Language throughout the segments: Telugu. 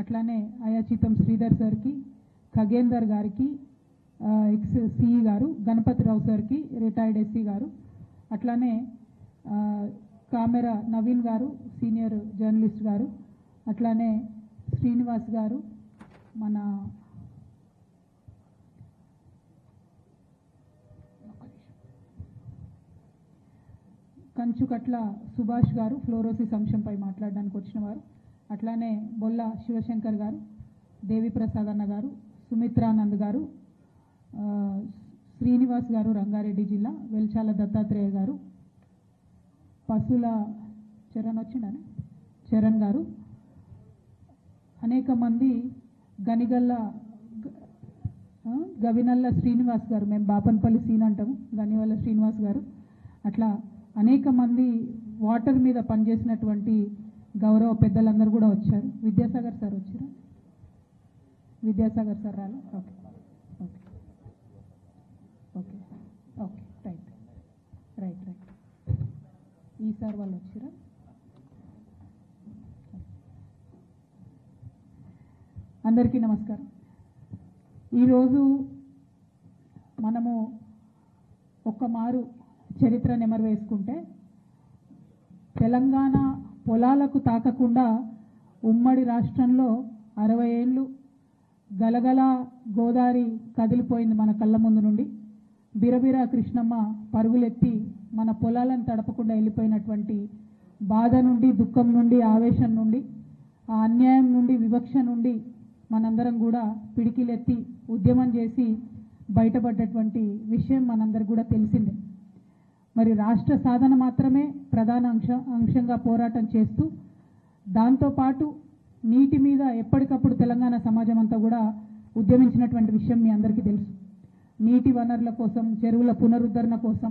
అట్లానే అయాచితం శ్రీధర్ సార్కి ఖగేందర్ గారికి ఎక్స్ సిఈ గారు గణపతిరావు సార్కి రిటైర్డ్ ఎస్సీ గారు. అట్లానే కామెరా నవీన్ గారు సీనియర్ జర్నలిస్ట్ గారు. అట్లానే శ్రీనివాస్ గారు మన కంచుకట్ల సుభాష్ గారు ఫ్లోరోసిస్ అంశంపై మాట్లాడడానికి వచ్చిన వారు. అట్లానే బొల్ల శివశంకర్ గారు దేవిప్రసాద్ అన్న గారు సుమిత్రానంద్ గారు శ్రీనివాస్ గారు రంగారెడ్డి జిల్లా వెల్చాల దత్తాత్రేయ గారు పశుల చరణ్ వచ్చిండని చరణ్ గారు. అనేక మంది గనిగల్ల గవినల్ల శ్రీనివాస్ గారు మేము బాపన్పల్లి సీన్ అంటాము గనివల్ల శ్రీనివాస్ గారు. అట్లా అనేక మంది వాటర్ మీద పనిచేసినటువంటి గౌరవ పెద్దలందరూ కూడా వచ్చారు. విద్యాసాగర్ సార్ వచ్చారా? విద్యాసాగర్ సార్ రాలే? Okay. Okay. Okay. Okay. Right. Right right. ఈ సార్ వాళ్ళు వచ్చారా? అందరికీ నమస్కారం. ఈరోజు మనము ఒక్క మారు చరిత్ర నెమరు వేసుకుంటే తెలంగాణ పొలాలకు తాకకుండా ఉమ్మడి రాష్ట్రంలో అరవై ఏళ్ళు గలగల గోదావరి కదిలిపోయింది మన కళ్ళ ముందు నుండి. బిరబిర కృష్ణమ్మ పరుగులెత్తి మన పొలాలను తడపకుండా వెళ్ళిపోయినటువంటి బాధ నుండి దుఃఖం నుండి ఆవేశం నుండి ఆ అన్యాయం నుండి వివక్ష నుండి మనందరం కూడా పిడికిలెత్తి ఉద్యమం చేసి బయటపడ్డటువంటి విషయం మనందరికి కూడా తెలిసిందే. మరి రాష్ట్ర సాధన మాత్రమే ప్రధాన అంశ అంశంగా పోరాటం చేస్తూ దాంతోపాటు నీటి మీద ఎప్పటికప్పుడు తెలంగాణ సమాజం అంతా కూడా ఉద్యమించినటువంటి విషయం మీ అందరికీ తెలుసు. నీటి వనరుల కోసం చెరువుల పునరుద్ధరణ కోసం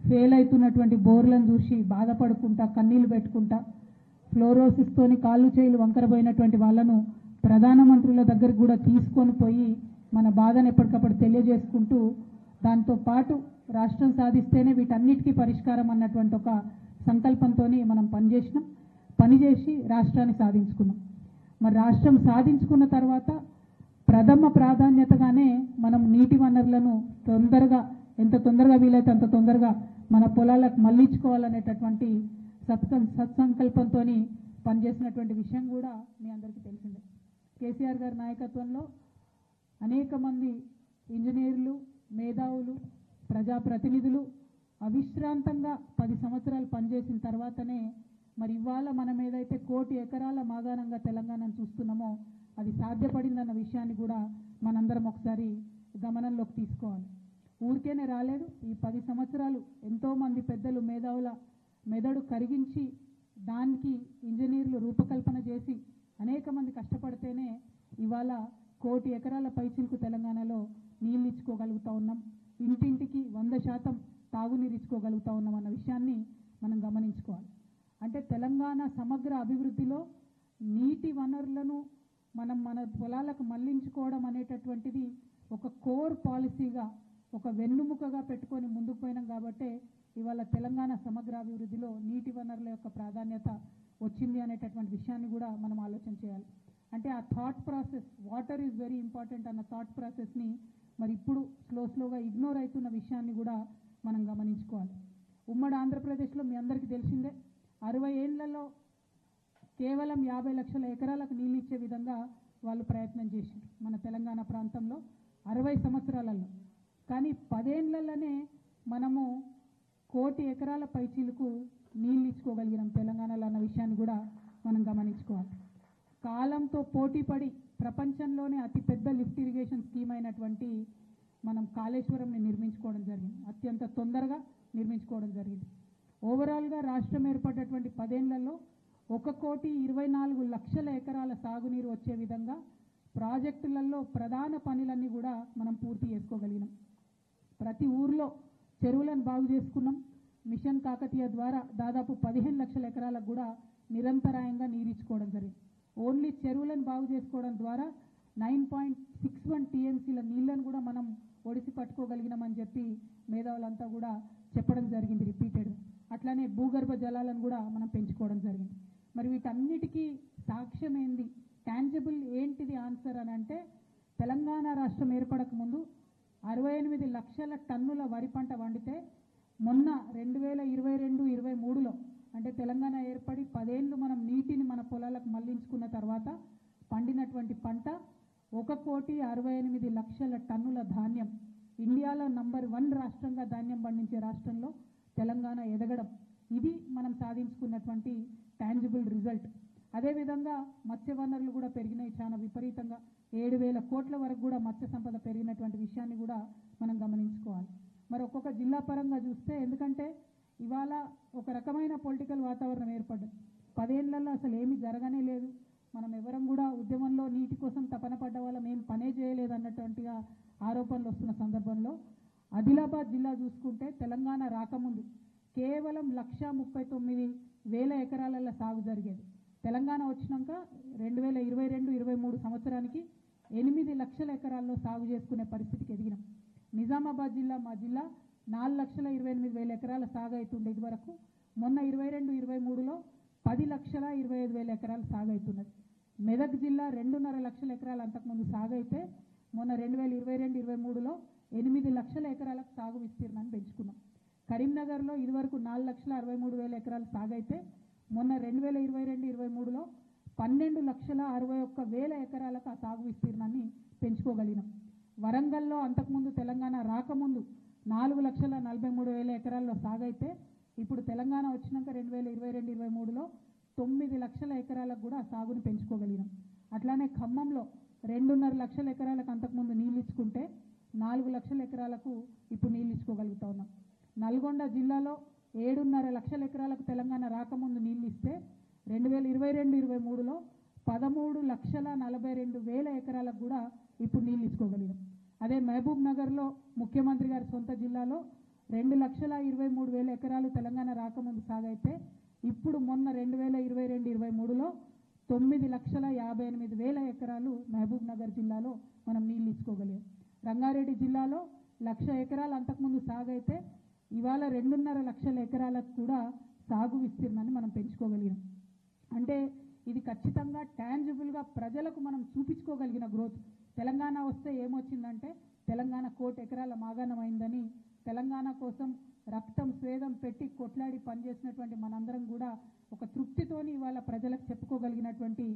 ఫెయిల్ అవుతున్నటువంటి బోర్లను చూసి బాధపడుకుంటా కన్నీళ్ళు పెట్టుకుంటా ఫ్లోరోసిస్తోని కాళ్ళు చేయిలు వంకరబోయినటువంటి వాళ్ళను ప్రధానమంత్రుల దగ్గరికి కూడా తీసుకొని పోయి మన బాధను ఎప్పటికప్పుడు తెలియజేసుకుంటూ దాంతో పాటు రాష్ట్రం సాధిస్తేనే వీటన్నిటికీ పరిష్కారం అన్నటువంటి ఒక సంకల్పంతో మనం పనిచేసినాం. పనిచేసి రాష్ట్రాన్ని సాధించుకున్నాం. మరి రాష్ట్రం సాధించుకున్న తర్వాత ప్రథమ ప్రాధాన్యతగానే మనం నీటి వనరులను తొందరగా ఎంత తొందరగా వీలైతే అంత తొందరగా మన పొలాలకు మళ్ళించుకోవాలనేటటువంటి సత్సం సత్సంకల్పంతో పనిచేసినటువంటి విషయం కూడా మీ అందరికీ తెలిసిందే. కేసీఆర్ గారి నాయకత్వంలో అనేక మంది ఇంజనీర్లు మేధావులు ప్రజాప్రతినిధులు అవిశ్రాంతంగా పది సంవత్సరాలు పనిచేసిన తర్వాతనే మరి ఇవాళ మనం ఏదైతే కోటి ఎకరాల మాగాణంగా తెలంగాణను చూస్తున్నామో అది సాధ్యపడిందన్న విషయాన్ని కూడా మనందరం ఒకసారి గమనంలోకి తీసుకోవాలి. ఊరికేనే రాలేదు. ఈ పది సంవత్సరాలు ఎంతోమంది పెద్దలు మేధావుల మెదడు కరిగించి దానికి ఇంజనీర్లు రూపకల్పన చేసి అనేక మంది కష్టపడితేనే ఇవాళ కోటి ఎకరాల పైచిలకు తెలంగాణలో నీళ్ళు ఇచ్చుకోగలుగుతా ఉన్నాం. ఇంటింటికి వంద శాతం తాగునీరు ఇచ్చుకోగలుగుతా ఉన్నాం అన్న విషయాన్ని మనం గమనించుకోవాలి. అంటే తెలంగాణ సమగ్ర అభివృద్ధిలో నీటి వనరులను మనం మన పొలాలకు మళ్ళించుకోవడం అనేటటువంటిది ఒక కోర్ పాలసీగా ఒక వెన్నుముకగా పెట్టుకొని ముందుకు పోయినాం కాబట్టే ఇవాళ తెలంగాణ సమగ్ర అభివృద్ధిలో నీటి వనరుల యొక్క ప్రాధాన్యత వచ్చింది అనేటటువంటి విషయాన్ని కూడా మనం ఆలోచన చేయాలి. అంటే ఆ thought process water is very important అన్న థాట్ ప్రాసెస్ని మరి ఇప్పుడు స్లో స్లోగా ఇగ్నోర్ అవుతున్న విషయాన్ని కూడా మనం గమనించుకోవాలి. ఉమ్మడి ఆంధ్రప్రదేశ్లో మీ అందరికీ తెలిసిందే అరవై ఏళ్ళలో కేవలం యాభై లక్షల ఎకరాలకు నీళ్ళు ఇచ్చే విధంగా వాళ్ళు ప్రయత్నం చేశారు మన తెలంగాణ ప్రాంతంలో అరవై సంవత్సరాలలో. కానీ పదేళ్ళలోనే మనము కోటి ఎకరాల పైచీలకు నీళ్ళు ఇచ్చుకోగలిగినాం తెలంగాణలో అన్న విషయాన్ని కూడా మనం గమనించుకోవాలి. కాలంతో పోటీపడి ప్రపంచంలోనే అతిపెద్ద లిఫ్ట్ ఇరిగేషన్ స్కీమ్ అయినటువంటి మనం కాళేశ్వరంని నిర్మించుకోవడం జరిగింది. అత్యంత తొందరగా నిర్మించుకోవడం జరిగింది. ఓవరాల్గా రాష్ట్రం ఏర్పడ్డటువంటి పదేళ్ళలో ఒక కోటి ఇరవై నాలుగు లక్షల ఎకరాల సాగునీరు వచ్చే విధంగా ప్రాజెక్టులలో ప్రధాన పనులన్నీ కూడా మనం పూర్తి చేసుకోగలిగినాం. ప్రతి ఊర్లో చెరువులను బాగు చేసుకున్నాం. మిషన్ కాకతీయ ద్వారా దాదాపు పదిహేను లక్షల ఎకరాలకు కూడా నిరంతరాయంగా నీరిచ్చుకోవడం జరిగింది. ఓన్లీ చెరువులను బాగు చేసుకోవడం ద్వారా నైన్ పాయింట్ సిక్స్ వన్ టీఎంసీల నీళ్ళను కూడా మనం ఒడిసి పట్టుకోగలిగినామని చెప్పి మేధావులంతా కూడా చెప్పడం జరిగింది రిపీటెడ్. అట్లానే భూగర్భ జలాలను కూడా మనం పెంచుకోవడం జరిగింది. మరి వీటన్నిటికీ సాక్ష్యం ఏంది? ఏంటిది ఆన్సర్ అని అంటే తెలంగాణ రాష్ట్రం ఏర్పడక ముందు అరవై ఎనిమిది లక్షల టన్నుల వరి పంట వండితే మొన్న రెండు వేల ఇరవై రెండు ఇరవై మూడులో అంటే తెలంగాణ ఏర్పడి పదేళ్ళు మనం నీటిని మన పొలాలకు మళ్ళించుకున్న తర్వాత పండినటువంటి పంట ఒక కోటి అరవై ఎనిమిది లక్షల టన్నుల ధాన్యం. ఇండియాలో నంబర్ వన్ రాష్ట్రంగా ధాన్యం పండించే రాష్ట్రంలో తెలంగాణ ఎదగడం. ఇది మనం సాధించుకున్నటువంటి టాంజిబుల్ రిజల్ట్ అదేవిధంగా మత్స్య వనరులు కూడా పెరిగినాయి చాలా విపరీతంగా. ఏడు వేల కోట్ల వరకు కూడా మత్స్య సంపద పెరిగినటువంటి విషయాన్ని కూడా మనం గమనించుకోవాలి. మరి ఒక్కొక్క జిల్లా పరంగా చూస్తే ఎందుకంటే ఇవాళ ఒక రకమైన పొలిటికల్ వాతావరణం ఏర్పడ్డది. పదేళ్ళలో అసలు ఏమీ జరగనే లేదు. మనం ఎవరం కూడా ఉద్యమంలో నీటి కోసం తపన పడ్డ వాళ్ళం ఏం పనే చేయలేదు అన్నటువంటిగా ఆరోపణలు వస్తున్న సందర్భంలో ఆదిలాబాద్ జిల్లా చూసుకుంటే తెలంగాణ రాకముందు కేవలం లక్ష ముప్పై తొమ్మిది వేల ఎకరాలలో సాగు జరిగేది. తెలంగాణ వచ్చినాక రెండు వేల ఇరవై రెండు ఇరవై మూడు సంవత్సరానికి ఎనిమిది లక్షల ఎకరాల్లో సాగు చేసుకునే పరిస్థితికి ఎదిగినాం. నిజామాబాద్ జిల్లా మా జిల్లా నాలుగు లక్షల ఇరవై ఎనిమిది వేల ఎకరాల సాగు అవుతుండే ఇదివరకు. మొన్న ఇరవై రెండు ఇరవై మూడులో పది లక్షల ఇరవై ఐదు వేల ఎకరాలు సాగు అవుతున్నది. మెదక్ జిల్లా రెండున్నర లక్షల ఎకరాలు అంతకుముందు సాగు అయితే మొన్న రెండు వేల ఇరవై రెండు ఇరవై మూడులో ఎనిమిది లక్షల ఎకరాలకు సాగు విస్తీర్ణాన్ని పెంచుకున్నాం. కరీంనగర్లో ఇదివరకు నాలుగు లక్షల అరవై మూడు వేల ఎకరాలు సాగైతే మొన్న రెండు వేల ఇరవై రెండు ఇరవై మూడులో పన్నెండు లక్షల అరవై ఒక్క వేల ఎకరాలకు ఆ సాగు విస్తీర్ణాన్ని పెంచుకోగలిగినాం. వరంగల్లో అంతకుముందు తెలంగాణ రాకముందు నాలుగు లక్షల నలభై మూడు వేల ఎకరాల్లో సాగైతే ఇప్పుడు తెలంగాణ వచ్చినాక రెండు వేల ఇరవై రెండు ఇరవై మూడులో తొమ్మిది లక్షల ఎకరాలకు కూడా సాగును సాగుని పెంచుకోగలిగినాం. అట్లానే ఖమ్మంలో రెండున్నర లక్షల ఎకరాలకు అంతకుముందు నీళ్ళు ఇచ్చుకుంటే నాలుగు లక్షల ఎకరాలకు ఇప్పుడు నీళ్ళు ఇచ్చుకోగలుగుతా ఉన్నాం. నల్గొండ జిల్లాలో ఏడున్నర లక్షల ఎకరాలకు తెలంగాణ రాకముందు నీళ్ళు ఇస్తే రెండు వేల ఇరవై రెండు ఇరవై మూడులో పదమూడు లక్షల నలభై రెండు వేల ఎకరాలకు కూడా ఇప్పుడు నీళ్ళు ఇచ్చుకోగలిగాం అదే మహబూబ్ నగర్లో ముఖ్యమంత్రి గారి సొంత జిల్లాలో రెండు లక్షల ఇరవై మూడు వేల ఎకరాలు తెలంగాణ రాకముందు సాగైతే ఇప్పుడు మొన్న రెండు వేల ఇరవై రెండు ఇరవై మూడులో తొమ్మిది లక్షల యాభై ఎనిమిది వేల ఎకరాలు మహబూబ్ నగర్ జిల్లాలో మనం నీళ్ళు ఇచ్చుకోగలిగాం. రంగారెడ్డి జిల్లాలో లక్ష ఎకరాలు అంతకుముందు సాగైతే ఇవాళ రెండున్నర లక్షల ఎకరాలకు కూడా సాగు విస్తీర్ణాన్ని మనం పెంచుకోగలిగాం. అంటే ఇది ఖచ్చితంగా ట్యాంజిబుల్గా ప్రజలకు మనం చూపించుకోగలిగిన గ్రోత్ తెలంగాణ వస్తే ఏమొచ్చిందంటే తెలంగాణ కోటి ఎకరాల మాగాణమైందని తెలంగాణ కోసం రక్తం స్వేదం పెట్టి కొట్లాడి పనిచేసినటువంటి మనందరం కూడా ఒక తృప్తితోని ఇవాళ ప్రజలకు చెప్పుకోగలిగినటువంటి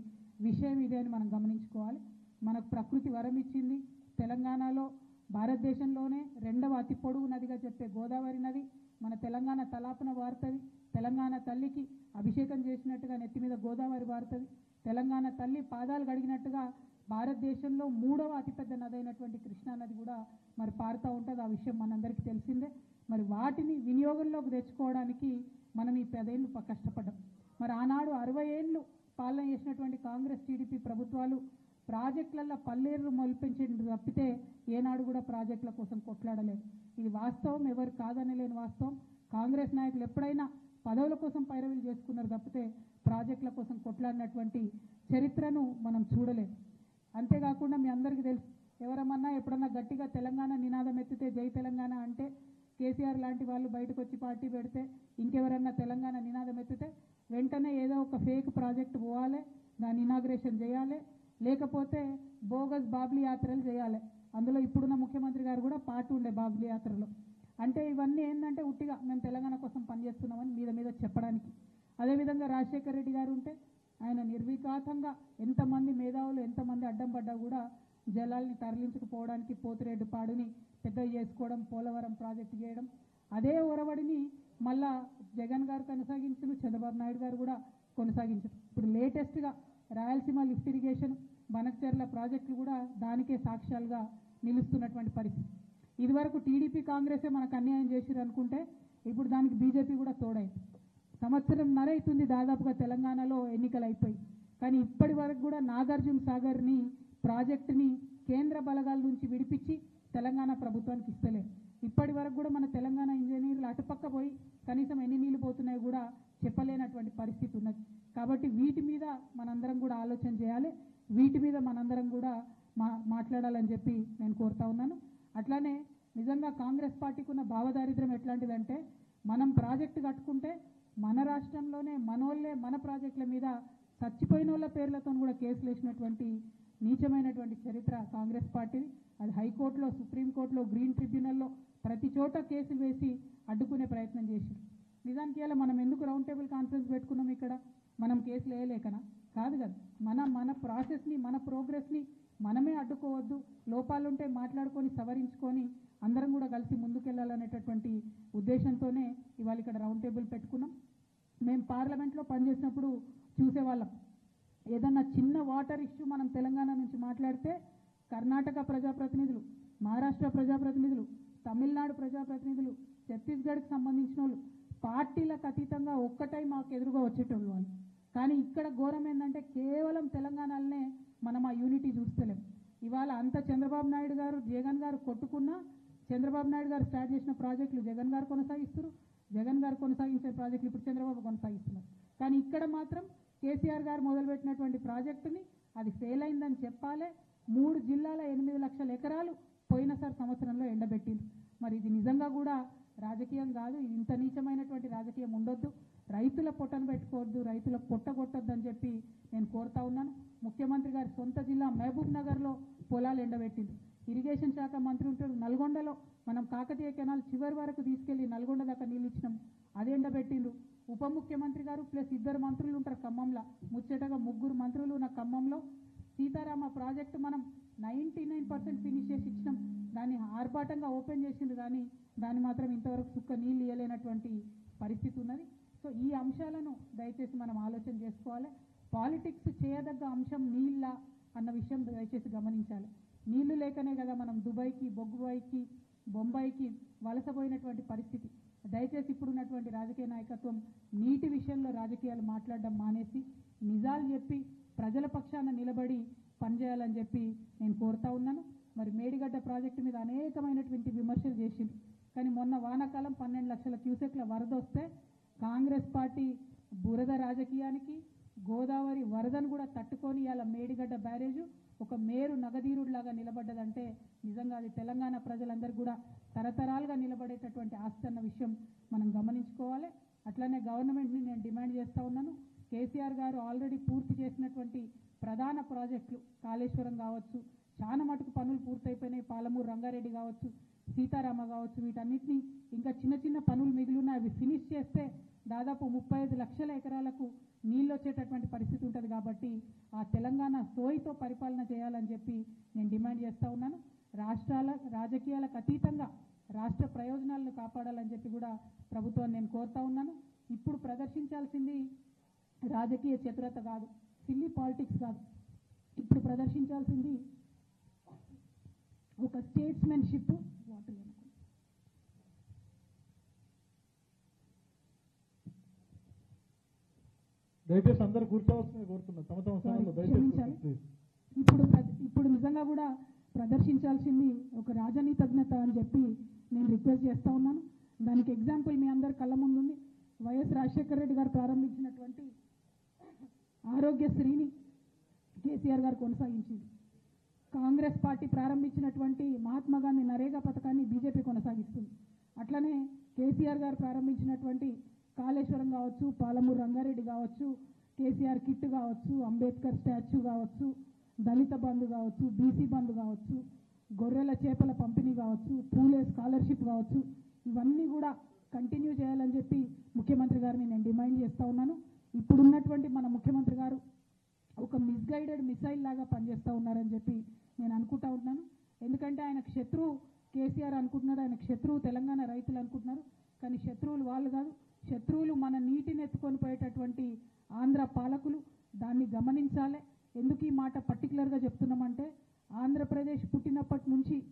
విషయం ఇదే అని మనం గమనించుకోవాలి. మనకు ప్రకృతి వరం ఇచ్చింది. తెలంగాణలో భారతదేశంలోనే రెండవ అతి పొడవు నదిగా చెప్పే గోదావరి నది మన తెలంగాణ తలాపన వారుతుంది. తెలంగాణ తల్లికి అభిషేకం చేసినట్టుగా నెత్తి మీద గోదావరి వారుతుంది. తెలంగాణ తల్లి పాదాలు గడిగినట్టుగా భారతదేశంలో మూడవ అతిపెద్ద నది అయినటువంటి కృష్ణా నది కూడా మరి పారుతూ ఉంటుంది. ఆ విషయం మనందరికీ తెలిసిందే. మరి వాటిని వినియోగంలోకి తెచ్చుకోవడానికి మనం ఈ పదేళ్ళు ప- కష్టపడ్డాం. మరి ఆనాడు అరవై ఏళ్ళు పాలన చేసినటువంటి కాంగ్రెస్ టీడీపీ ప్రభుత్వాలు ప్రాజెక్టులలో పల్లేరు మొలిపించింది తప్పితే ఏనాడు కూడా ప్రాజెక్టుల కోసం కొట్లాడలేదు. ఇది వాస్తవం ఎవరు కాదనలేని వాస్తవం. కాంగ్రెస్ నాయకులు ఎప్పుడైనా పదవుల కోసం పైరవీలు చేసుకున్నారు తప్పితే ప్రాజెక్టుల కోసం కొట్లాడినటువంటి చరిత్రను మనం చూడలేదు. అంతేకాకుండా మీ అందరికీ తెలుసు. ఎవరమన్నా ఎప్పుడన్నా గట్టిగా తెలంగాణ నినాదం ఎత్తితే జై తెలంగాణ అంటే కేసీఆర్ లాంటి వాళ్ళు బయటకు వచ్చి పార్టీ పెడితే ఇంకెవరన్నా తెలంగాణ నినాదం ఎత్తితే వెంటనే ఏదో ఒక ఫేక్ ప్రాజెక్ట్ పోవాలి దాని ఇనాగ్రేషన్ చేయాలి లేకపోతే బోగస్ బాబ్లీ యాత్రలు చేయాలి. అందులో ఇప్పుడున్న ముఖ్యమంత్రి గారు కూడా పాటు ఉండే బాబ్లీ యాత్రలో. అంటే ఇవన్నీ ఏంటంటే ఉట్టిగా మేము తెలంగాణ కోసం పనిచేస్తున్నామని మీద మీద చెప్పడానికి. అదేవిధంగా రాజశేఖర రెడ్డి గారు ఉంటే ఆయన నిర్విఘాతంగా ఎంతమంది మేధావులు ఎంతమంది అడ్డం పడ్డా కూడా జలాల్ని తరలించకపోవడానికి పోతిరెడ్డి పాడుని పెద్ద చేసుకోవడం పోలవరం ప్రాజెక్టు చేయడం. అదే ఒరవడిని మళ్ళా జగన్ గారు కొనసాగించారు చంద్రబాబు నాయుడు గారు కూడా కొనసాగించారు. ఇప్పుడు లేటెస్ట్గా రాయలసీమ లిఫ్ట్ ఇరిగేషన్ బనక్చర్ల ప్రాజెక్టులు కూడా దానికే సాక్ష్యాలుగా నిలుస్తున్నటువంటి పరిస్థితి. ఇదివరకు టీడీపీ కాంగ్రెసే మనకు అన్యాయం చేసిరు అనుకుంటే ఇప్పుడు దానికి బీజేపీ కూడా తోడైంది. సంవత్సరం నరైతుంది దాదాపుగా తెలంగాణలో ఎన్నికలు అయిపోయి కానీ ఇప్పటి వరకు కూడా నాగార్జున సాగర్ని ప్రాజెక్టుని కేంద్ర బలగాల నుంచి విడిపించి తెలంగాణ ప్రభుత్వానికి ఇస్తలేదు ఇప్పటి వరకు కూడా మన తెలంగాణ ఇంజనీర్లు అటుపక్క పోయి కనీసం ఎన్ని నీళ్ళు పోతున్నాయో కూడా చెప్పలేనటువంటి పరిస్థితి ఉన్నది. కాబట్టి వీటి మీద మనందరం కూడా ఆలోచన చేయాలి. వీటి మీద మనందరం కూడా మా మాట్లాడాలని చెప్పి నేను కోరుతా ఉన్నాను. అట్లానే నిజంగా కాంగ్రెస్ పార్టీకి ఉన్న భావదారిద్ర్యం ఎట్లాంటిదంటే మనం ప్రాజెక్టు కట్టుకుంటే మన రాష్ట్రంలోనే మనోళ్ళే మన ప్రాజెక్టుల మీద చచ్చిపోయిన వాళ్ళ పేర్లతో కూడా కేసులు వేసినటువంటి నీచమైనటువంటి చరిత్ర కాంగ్రెస్ పార్టీ. అది హైకోర్టులో సుప్రీంకోర్టులో గ్రీన్ ట్రిబ్యునల్లో ప్రతి చోట కేసులు వేసి అడ్డుకునే ప్రయత్నం చేసింది. నిజానికి ఇలా మనం ఎందుకు రౌండ్ టేబుల్ కాన్ఫరెన్స్ పెట్టుకున్నాం ఇక్కడ? మనం కేసులు వేయలేకనా? కాదు కదా. మన మన ప్రాసెస్ని మన ప్రోగ్రెస్ని మనమే అడ్డుకోవద్దు. లోపాలుంటే మాట్లాడుకొని సవరించుకొని అందరం కూడా కలిసి ముందుకెళ్ళాలనేటటువంటి ఉద్దేశంతోనే ఇవాళ ఇక్కడ రౌండ్ టేబుల్ పెట్టుకున్నాం. మేము పార్లమెంట్లో పనిచేసినప్పుడు చూసేవాళ్ళం. ఏదన్నా చిన్న వాటర్ ఇష్యూ మనం తెలంగాణ నుంచి మాట్లాడితే కర్ణాటక ప్రజాప్రతినిధులు మహారాష్ట్ర ప్రజాప్రతినిధులు తమిళనాడు ప్రజాప్రతినిధులు ఛత్తీస్గఢ్కి సంబంధించిన వాళ్ళు పార్టీలకు అతీతంగా ఒక్కటై మాకు ఎదురుగా వచ్చేటోళ్ళు వాళ్ళు. కానీ ఇక్కడ ఘోరం ఏంటంటే కేవలం తెలంగాణలోనే మనం ఆ యూనిటీ చూస్తలేం. ఇవాళ అంత చంద్రబాబు నాయుడు గారు జగన్ గారు కొట్టుకున్నా చంద్రబాబు నాయుడు గారు స్టార్ట్ చేసిన ప్రాజెక్టులు జగన్ గారు కొనసాగిస్తారు జగన్ గారు కొనసాగించే ప్రాజెక్టులు ఇప్పుడు చంద్రబాబు కొనసాగిస్తున్నారు. కానీ ఇక్కడ మాత్రం కేసీఆర్ గారు మొదలుపెట్టినటువంటి ప్రాజెక్టుని అది ఫెయిల్ అయిందని చెప్పాలి. మూడు జిల్లాల ఎనిమిది లక్షల ఎకరాలు పోయినసారి సంవత్సరంలో ఎండబెట్టింది మరి ఇది నిజంగా కూడా రాజకీయం కాదు. ఇంత నీచమైనటువంటి రాజకీయం ఉండొద్దు. రైతుల పొట్టను పెట్టుకోవద్దు. రైతుల పొట్ట కొట్టొద్దు అని చెప్పి నేను కోరుతా ఉన్నాను. ముఖ్యమంత్రి గారి సొంత జిల్లా మహబూబ్ నగర్లో పొలాలు ఎండబెట్టింది ఇరిగేషన్ శాఖ మంత్రి ఉంటాడు. నల్గొండలో మనం కాకతీయ కెనాల్ చివరి వరకు తీసుకెళ్ళి నల్గొండ దాకా నీళ్ళు ఇచ్చినాం. అది ఎండబెట్టిండ్రు. ఉప ముఖ్యమంత్రి గారు ప్లస్ ఇద్దరు మంత్రులు ఉంటారు ఖమ్మంలో. ముచ్చటగా ముగ్గురు మంత్రులు ఉన్న ఖమ్మంలో సీతారామ ప్రాజెక్టు మనం నైంటీ నైన్ పర్సెంట్ ఫినిష్ చేసి ఇచ్చినాం. దాన్ని ఆర్భాటంగా ఓపెన్ చేసిండు కానీ దాన్ని మాత్రం ఇంతవరకు సుక్క నీళ్ళు ఇవ్వలేనటువంటి పరిస్థితి ఉన్నది. సో ఈ అంశాలను దయచేసి మనం ఆలోచన చేసుకోవాలి. పాలిటిక్స్ చేయదగ్గ అంశం నీళ్ళ అన్న విషయం దయచేసి గమనించాలి. నీళ్ళు లేకనే కదా మనం దుబాయ్కి బొగ్గుబాయికి బొంబాయికి వలసపోయినటువంటి పరిస్థితి. దయచేసి ఇప్పుడున్నటువంటి రాజకీయ నాయకత్వం నీటి విషయంలో రాజకీయాలు మాట్లాడడం మానేసి నిజాలు చెప్పి ప్రజల పక్షాన నిలబడి పనిచేయాలని చెప్పి నేను కోరుతా ఉన్నాను. మరి మేడిగడ్డ ప్రాజెక్టు మీద అనేకమైనటువంటి విమర్శలు చేసింది కానీ మొన్న వానాకాలం పన్నెండు లక్షల క్యూసెక్ల వరద వస్తే కాంగ్రెస్ పార్టీ బురద రాజకీయానికి గోదావరి వరదను కూడా తట్టుకొని ఇవాళ మేడిగడ్డ బ్యారేజు ఒక మేరు నగదీరుడిలాగా నిలబడ్డదంటే నిజంగా అది తెలంగాణ ప్రజలందరూ కూడా తరతరాలుగా నిలబడేటటువంటి ఆస్తి అన్న విషయం మనం గమనించుకోవాలి. అట్లనే గవర్నమెంట్ని నేను డిమాండ్ చేస్తూ ఉన్నాను. కేసీఆర్ గారు ఆల్రెడీ పూర్తి చేసినటువంటి ప్రధాన ప్రాజెక్టులు కాళేశ్వరం కావచ్చు చాలా మటుకు పనులు పూర్తయిపోయినాయి. పాలమూరు రంగారెడ్డి కావచ్చు సీతారామ కావచ్చు వీటన్నిటిని ఇంకా చిన్న చిన్న పనులు మిగిలిన అవి ఫినిష్ చేస్తే దాదాపు ముప్పై ఐదు లక్షల ఎకరాలకు నీళ్ళు వచ్చేటటువంటి పరిస్థితి ఉంటుంది కాబట్టి ఆ తెలంగాణ సోయితో పరిపాలన చేయాలని చెప్పి నేను డిమాండ్ చేస్తూ ఉన్నాను. రాష్ట్రాల రాజకీయాలకు అతీతంగా రాష్ట్ర ప్రయోజనాలను కాపాడాలని చెప్పి కూడా ప్రభుత్వాన్ని నేను కోరుతా ఉన్నాను. ఇప్పుడు ప్రదర్శించాల్సింది రాజకీయ చతురత కాదు సిల్లీ పాలిటిక్స్ కాదు. ఇప్పుడు ప్రదర్శించాల్సింది ఒక స్టేట్స్మెన్షిప్ వాటర్ దయచేసి అందరు కూర్చోవాల్సింది కోరుతున్నా. తమ తమ స్థానంలో దయచేసి ఇప్పుడు ఇప్పుడు నిజంగా కూడా ప్రదర్శించాల్సింది ఒక రాజనీతజ్ఞత అని చెప్పి నేను రిక్వెస్ట్ చేస్తా ఉన్నాను. దానికి ఎగ్జాంపుల్ మీ అందరి కళ్ళ ముందు ఉంది. వైఎస్ రాజశేఖర రెడ్డి గారు ప్రారంభించినటువంటి ఆరోగ్యశ్రీని కేసీఆర్ గారు కొనసాగించింది. కాంగ్రెస్ పార్టీ ప్రారంభించినటువంటి మహాత్మా గాంధీ నరేగా పథకాన్ని బీజేపీ కొనసాగిస్తుంది. అట్లనే కేసీఆర్ గారు ప్రారంభించినటువంటి కాళేశ్వరం కావచ్చు పాలమూరు రంగారెడ్డి కావచ్చు కేసీఆర్ కిట్ కావచ్చు అంబేద్కర్ స్టాచ్యూ కావచ్చు దళిత బంధు కావచ్చు బీసీ బంధు కావచ్చు గొర్రెల చేపల పంపిణీ కావచ్చు పూలే స్కాలర్షిప్ కావచ్చు ఇవన్నీ కూడా కంటిన్యూ చేయాలని చెప్పి ముఖ్యమంత్రి గారిని నేను డిమాండ్ చేస్తూ ఉన్నాను. ఇప్పుడున్నటువంటి మన ముఖ్యమంత్రి గారు ఒక మిస్గైడెడ్ మిసైల్ లాగా పనిచేస్తూ ఉన్నారని చెప్పి నేను అనుకుంటా ఉన్నాను. ఎందుకంటే ఆయనకు శత్రువు కేసీఆర్ అనుకుంటున్నాడు ఆయనకు శత్రువు తెలంగాణ రైతులు అనుకుంటున్నారు. కానీ శత్రువులు వాళ్ళు కాదు. శత్రువులు మన నీటిని ఎత్తుకొని పోయేటటువంటి ఆంధ్ర పాలకులు దాన్ని గమనించాలి. ఎందుకు ఈ మాట పర్టికులర్గా చెప్తున్నామంటే ఆంధ్రప్రదేశ్ పుట్టినప్పటి నుంచి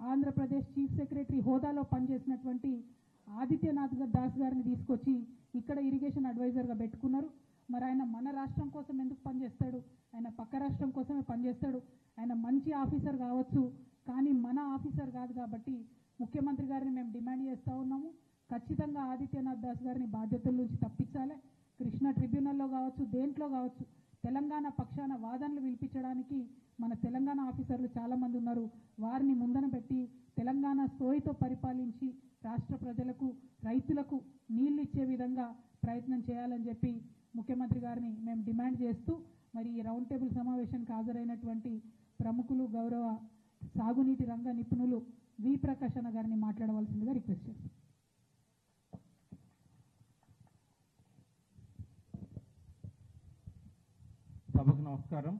ఆంధ్రప్రదేశ్ చీఫ్ సెక్రటరీ హోదాలో పనిచేసినటువంటి ఆదిత్యనాథ్ దాస్ గారిని తీసుకొచ్చి ఇక్కడ ఇరిగేషన్ అడ్వైజర్గా పెట్టుకున్నారు. మరి ఆయన మన రాష్ట్రం కోసం ఎందుకు పనిచేస్తాడు? ఆయన పక్క రాష్ట్రం కోసమే పనిచేస్తాడు. ఆయన మంచి ఆఫీసర్ కావచ్చు కానీ మన ఆఫీసర్ కాదు కాబట్టి ముఖ్యమంత్రి గారిని మేము డిమాండ్ చేస్తూ ఉన్నాము. ఖచ్చితంగా ఆదిత్యనాథ్ దాస్ గారిని బాధ్యతల నుంచి తప్పించాలి. కృష్ణ ట్రిబ్యునల్లో కావచ్చు దేంట్లో కావచ్చు తెలంగాణ పక్షాన వాదనలు వినిపించడానికి మన తెలంగాణ ఆఫీసర్లు చాలామంది ఉన్నారు. వారిని ముందన పెట్టి తెలంగాణ సోయితో పరిపాలించి రాష్ట్ర ప్రజలకు రైతులకు నీళ్ళు ఇచ్చే విధంగా ప్రయత్నం చేయాలని చెప్పి ముఖ్యమంత్రి గారిని మేము డిమాండ్ చేస్తూ మరి ఈ రౌండ్ టేబుల్ సమావేశానికి హాజరైనటువంటి ప్రముఖులు గౌరవ సాగునీటి రంగ నిపుణులు వి ప్రకాశన గారిని మాట్లాడవలసిందిగా రిక్వెస్ట్ చేస్తాను నమస్కారం.